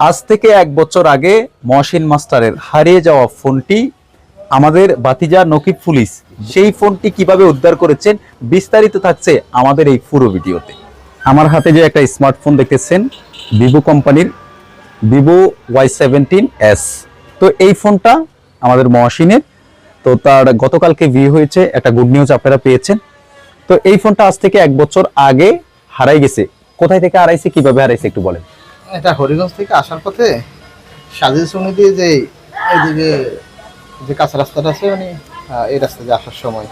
আজ থেকে এক বছর আগে মহসিন মাস্টারের হারিয়ে যাওয়া ফোনটি আমাদের বাতিজা নকিব পুলিশ সেই ফোনটি কীভাবে উদ্ধার করেছেন বিস্তারিত থাকছে আমাদের এই পুরো ভিডিওতে। আমার হাতে যে একটা স্মার্টফোন দেখতেছেন, ভিভো কোম্পানির ভিভো ওয়াই সেভেন্টিন এস। তো এই ফোনটা আমাদের মহসিনের, তো তার গতকালকে ভিউ হয়েছে, একটা গুড নিউজ আপনারা পেয়েছেন। তো এই ফোনটা আজ থেকে এক বছর আগে হারাই গেছে। কোথায় থেকে হারাইছে, কীভাবে হারাইছে একটু বলেন। এটা হরিগঞ্জ থেকে আসার পথে সাজিদ শুনে দিয়ে যে এইদিকে যে কাঁচা রাস্তাটা আছে মানে এই রাস্তা দিয়ে আসার সময়।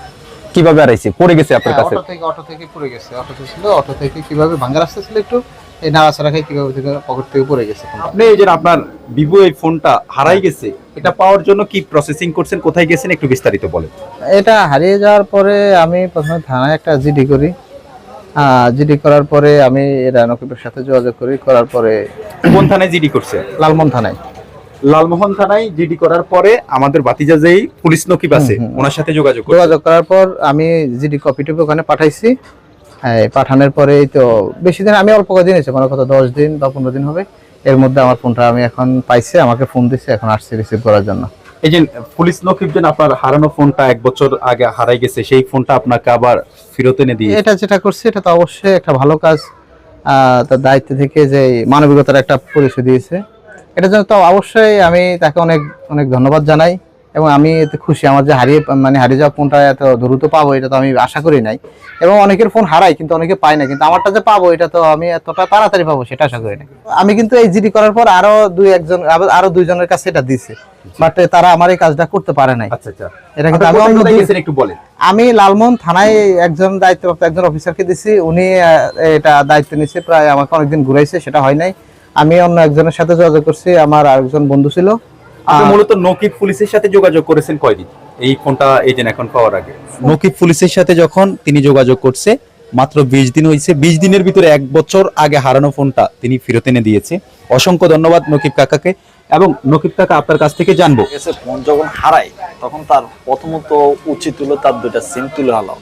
কীভাবে হারাইছে পড়ে গেছে আপনার হ্যাঁ, কাছে? অটো থেকে অটো থেকে পড়ে গেছে অটোতে ছিল অটো থেকে কীভাবে ভাঙ্গা রাস্তা ছিল একটু এই নাড়াচাড়া খাই কীভাবে থেকে পকেট থেকে পড়ে গেছে আপনি এই যে আপনার ভিভো এই ফোনটা হারাই গেছে এটা পাওয়ার জন্য কি প্রসেসিং করছেন কোথায় গেছেন একটু বিস্তারিত বলেন। এটা হারিয়ে যাওয়ার পরে আমি প্রথমে থানায় একটা জিডি করি। জিডি করার পরে আমি এরা নকিবের সাথে যোগাযোগ করি করার পরে কোন থানায় জিডি করছে? লালমন থানায়। লালমোহন থানায় জিডি করার পরে আমাদের বাতিজা যেই পুলিশ নকিব আছে। ওনার সাথে যোগাযোগ যোগাযোগ করার পর আমি জিডি কপিটুকু ওখানে পাঠাইছি। পাঠানোর পরে তো বেশি দিন আমি অল্প কদিন হয়েছে মানে কত দশ দিন বা পনেরো দিন হবে। এর মধ্যে আমার ফোনটা আমি এখন পাইছি আমাকে ফোন দিচ্ছে এখন আসছি রিসিভ করার জন্য। এই যে পুলিশ নকিব যেন আপনার হারানো ফোনটা এক বছর আগে হারাই গেছে, সেই ফোনটা আপনাকে আবার ফেরত এনে দিয়ে এটা যেটা করছি, এটা তো অবশ্যই একটা ভালো কাজ। তার দায়িত্ব থেকে যে মানবিকতার একটা পরিচয় দিয়েছে। এটা জন্য তো অবশ্যই আমি তাকে অনেক অনেক ধন্যবাদ জানাই। এবং আমি এতে খুশি। আমার যে হারিয়ে মানে হারিয়ে যাওয়া ফোনটা এত দ্রুত পাবো এটা তো আমি আশা করি নাই। এবং অনেকের ফোন হারাই কিন্তু অনেকে পায় না। কিন্তু আমারটা যে পাবো এটা তো আমি এতটা তাড়াতাড়ি পাবো সেটা আশা করি না আমি কিন্তু এই জিডি করার পর আরও দুই একজন আরও দুইজনের কাছে এটা দিছে বাট তারা আমার এই কাজটা করতে পারে নাই। আচ্ছা আচ্ছা। এটা কিন্তু আমি অন্য একটু বলেন। আমি লালমোহন থানায় একজন দায়িত্বপ্রাপ্ত একজন অফিসারকে দিছি উনি এটা দায়িত্ব নিচ্ছে প্রায় আমাকে অনেকদিন ঘুরাইছে সেটা হয় নাই। আমি অন্য একজনের সাথে যোগাযোগ করছি আমার আরেকজন বন্ধু ছিল। মূলত নকিব পুলিশের সাথে যোগাযোগ করেছেন কয়দিন? এই ফোনটা এই এখন পাওয়ার আগে। নকিব পুলিশের সাথে যখন তিনি যোগাযোগ করছে মাত্র বিশ দিন হয়েছে বিশ দিনের ভিতরে এক বছর আগে হারানো ফোনটা তিনি ফেরত এনে দিয়েছে। অসংখ্য ধন্যবাদ নকিব কাকাকে। এবং নকিব কাকা আপনার কাছ থেকে জানব। ফোন যখন হারায় তখন তার প্রথমত উচিত হলো তার দুইটা সিম তুলে হালাও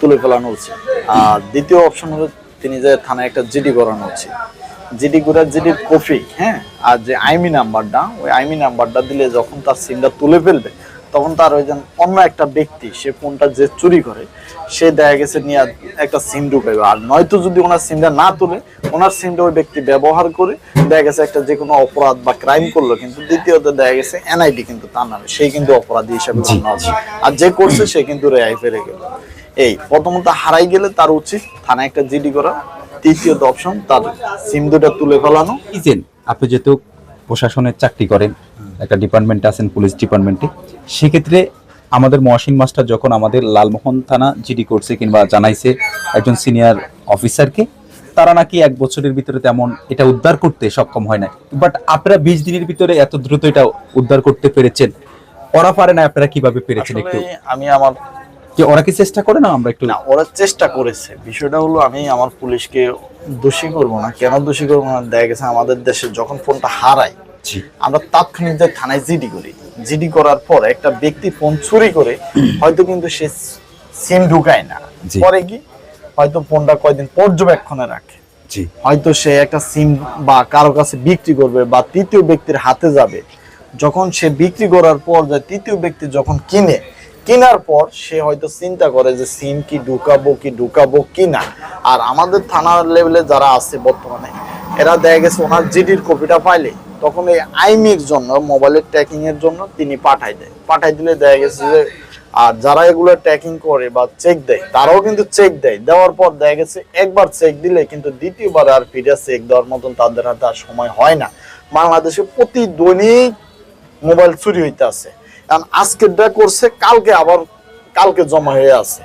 তুলে ফেলানো উচিত। আর দ্বিতীয় অপশন হলো তিনি যে থানায় একটা জিডি করানো উচিত। জিডি করে জিডির কপি হ্যাঁ? আর যে আইমি নাম্বারটা ওই আইমি নাম্বারটা দিলে যখন তার সিমটা তুলে ফেলবে তখন তার ওই অন্য একটা ব্যক্তি সে ফোনটা যে চুরি করে সে দেখা গেছে নিয়ে একটা সিম ঢুকাইবে। আর নয়তো যদি ওনার সিমটা না তুলে ওনার সিমটা ওই ব্যক্তি ব্যবহার করে দেখা গেছে একটা যে কোনো অপরাধ বা ক্রাইম করল কিন্তু দ্বিতীয়ত দেখা গেছে এনআইডি কিন্তু তার নামে সেই কিন্তু অপরাধী হিসাবে গণ্য হবে। আর যে করছে সে কিন্তু রেহাই ফেরে গেল। এই প্রথমত হারাই গেলে তার উচিত থানায় একটা জিডি করা তৃতীয়ত অপশন তার সিম দুটা তুলে ফেলানো। ইজেন আপনি যেহেতু প্রশাসনের চাকরি করেন একটা ডিপার্টমেন্টে আছেন পুলিশ ডিপার্টমেন্টে সেক্ষেত্রে আমাদের মহসিন মাস্টার যখন আমাদের লালমোহন থানা জিডি করছে কিংবা জানাইছে একজন সিনিয়র অফিসারকে তারা নাকি এক বছরের ভিতরে তেমন এটা উদ্ধার করতে সক্ষম হয় না বাট আপনারা বিশ দিনের ভিতরে এত দ্রুত এটা উদ্ধার করতে পেরেছেন ওরা পারে না আপনারা কীভাবে পেরেছেন একটু? আমি আমার কি ওরা কি চেষ্টা করে না আমরা একটু না ওরা চেষ্টা করেছে। বিষয়টা হলো আমি আমার পুলিশকে দোষী করব না। কেন দোষী করব না? দেখা গেছে আমাদের দেশে যখন ফোনটা হারায় আমরা তাৎক্ষণিক যে থানায় জিডি করি। জিডি করার পর একটা ব্যক্তি ফোন চুরি করে হয়তো কিন্তু সে সিম ঢুকায় না। পরে কি? হয়তো ফোনটা কয়দিন পর্যবেক্ষণে রাখে। হয়তো সে একটা সিম বা কারও কাছে বিক্রি করবে বা তৃতীয় ব্যক্তির হাতে যাবে। যখন সে বিক্রি করার পর যায় তৃতীয় ব্যক্তি যখন কিনে কেনার পর সে হয়তো চিন্তা করে যে সিম কি ঢুকাবো কি ঢুকাবো কি না। আর আমাদের থানার লেভেলে যারা আছে বর্তমানে, এরা দেখা গেছে ওনার জিডির কপিটা পাইলে, তখন এই আইমির জন্য মোবাইলের ট্র্যাকিং এর জন্য তিনি পাঠাই দেয়। পাঠাই দিলে দেখা গেছে যে, আর যারা এগুলো ট্র্যাকিং করে বা চেক দেয়, তারাও কিন্তু চেক দেয়। দেওয়ার পর দেখা গেছে একবার চেক দিলে কিন্তু দ্বিতীয়বার আর ফিরে চেক দেওয়ার মতন তাদের হাতে আর সময় হয় না। বাংলাদেশে প্রতি দৈনিক মোবাইল চুরি হইতে আছে কারণ আজকে আজকেরটা করছে কালকে আবার কালকে জমা হয়ে আছে।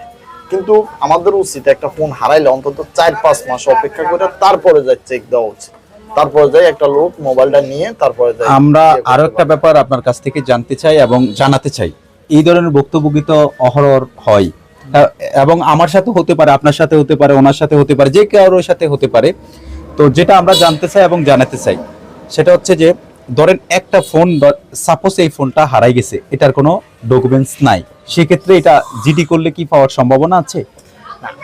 কিন্তু আমাদের উচিত একটা ফোন হারাইলে অন্তত চার পাঁচ মাস অপেক্ষা করে তারপরে যাই চেক দেওয়া উচিত। তারপরে যাই একটা লোক মোবাইলটা নিয়ে তারপরে যাই আমরা আরও একটা ব্যাপার আপনার কাছ থেকে জানতে চাই এবং জানাতে চাই। এই ধরনের বক্তব্য কিন্তু অহরহ হয়। এবং আমার সাথে হতে পারে আপনার সাথে হতে পারে ওনার সাথে হতে পারে যে কারোর সাথে হতে পারে। তো যেটা আমরা জানতে চাই এবং জানাতে চাই সেটা হচ্ছে যে ধরেন একটা ফোন সাপোজ এই ফোনটা হারাই গেছে এটার কোনো ডকুমেন্টস নাই সেক্ষেত্রে এটা জিডি করলে কি পাওয়ার সম্ভাবনা আছে?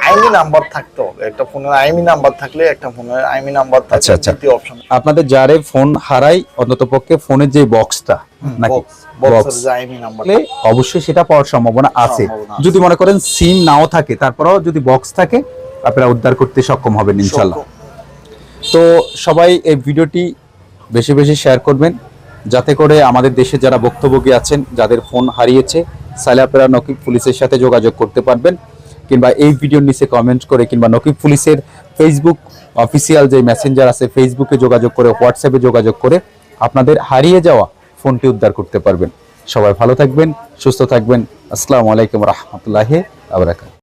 আইমি নাম্বার থাকতে একটা ফোনের আইমি নাম্বার থাকলে একটা ফোনের আইমি নাম্বার আচ্ছা, আচ্ছা। অপশন আপনাদের যারে ফোন হারাই অন্তত পক্ষে ফোনের যে বক্সটা নাকি? বক্স আইমি নাম্বার অবশ্যই সেটা পাওয়ার সম্ভাবনা আছে। সম্ভাবনা আছে। যদি মনে করেন সিম নাও থাকে তারপরেও যদি বক্স থাকে আপনারা উদ্ধার করতে সক্ষম হবেন ইনশাল্লাহ তো সবাই এই ভিডিওটি বেশি বেশি শেয়ার করবেন। যাতে করে আমাদের দেশে যারা ভুক্তভোগী আছেন, যাদের ফোন হারিয়েছে আপনারা নকিব পুলিশের সাথে যোগাযোগ করতে পারবেন কিংবা এই ভিডিওর নিচে কমেন্ট করে কিংবা নকিব পুলিশের ফেসবুক অফিসিয়াল যে মেসেঞ্জার আছে ফেসবুকে যোগাযোগ করে হোয়াটসঅ্যাপে যোগাযোগ করে আপনাদের হারিয়ে যাওয়া ফোনটি উদ্ধার করতে পারবেন। সবাই ভালো থাকবেন, সুস্থ থাকবেন। আসসালামু আলাইকুম রহমতুল্লাহ আবরাকাত